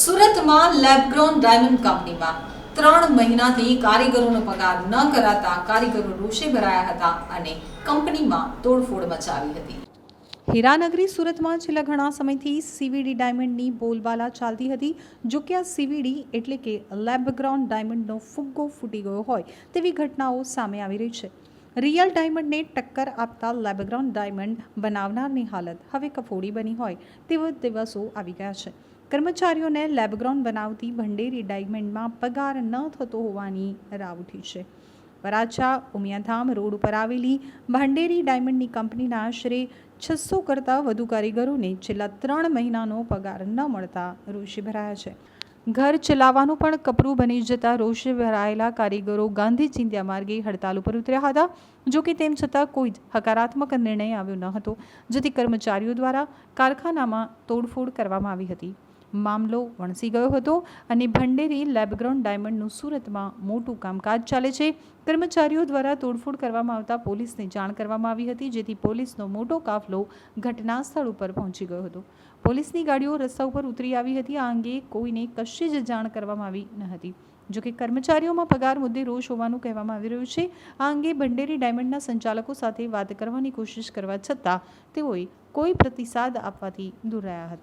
સુરતમાં lab-grown diamond કંપનીમાં ત્રણ મહિનાથી કારીગરોનો પગાર ન કરાતા કારીગરો રોષે ભરાયા હતા અને કંપનીમાં તોડફોડ મચાવી હતી. હીરાનગરી સુરતમાં છેલ્લા ઘણા સમયથી સીવીડી ડાયમંડની બોલબાલા ચાલતી હતી. જો કે આ સીવીડી એટલે કે લેબગ્રાઉન્ડ ડાયમંડનો ફુગ્ગો ફૂટી ગયો હોય તેવી ઘટનાઓ સામે આવી રહી છે. રિયલ ડાયમંડને ટક્કર આપતા લેબગ્રાઉન્ડ ડાયમંડ બનાવનારની હાલત હવે કફોડી બની હોય તેવા દિવસો આવી ગયા છે. કર્મચારીઓને લેબગ્રાઉન્ડ બનાવતી ભંડેરી ડાયમંડમાં પગાર ન થતો હોવાની રાવ ઉઠી છે. વરાછા, ઉમિયાધામ રોડ ઉપર આવેલી ભાંડેરી ડાયમંડની કંપનીના આશરે છસો કરતાં વધુ કારીગરોને છેલ્લા ત્રણ મહિનાનો પગાર ન મળતા રોષે ભરાયા છે. ઘર ચલાવવાનું પણ કપરું બની જતા રોષે ભરાયેલા કારીગરો ગાંધી ચિંધ્યા માર્ગે હડતાલ ઉપર ઉતર્યા હતા, જો કે તેમ છતાં કોઈ જ હકારાત્મક નિર્ણય આવ્યો ન હતો, જેથી કર્મચારીઓ દ્વારા કારખાનામાં તોડફોડ કરવામાં આવી હતી. મામલો વણસી ગયો હતો અને ભંડેરી લેબગ્રાઉન્ડ ડાયમંડનું સુરતમાં મોટું કામકાજ ચાલે છે. કર્મચારીઓ દ્વારા તોડફોડ કરવામાં આવતા પોલીસને જાણ કરવામાં આવી હતી, જેથી પોલીસનો મોટો કાફલો ઘટના સ્થળ ઉપર પહોંચી ગયો હતો. પોલીસની ગાડીઓ રસ્તા ઉપર ઉતરી આવી હતી. આ અંગે કોઈને કશી જ જાણ કરવામાં આવી ન હતી. જોકે કર્મચારીઓમાં પગાર મુદ્દે રોષ હોવાનું કહેવામાં આવી રહ્યું છે. આ અંગે ભંડેરી ડાયમંડના સંચાલકો સાથે વાત કરવાની કોશિશ કરવા છતાં તેઓએ કોઈ પ્રતિસાદ આપવાથી દૂર રહ્યા હતા.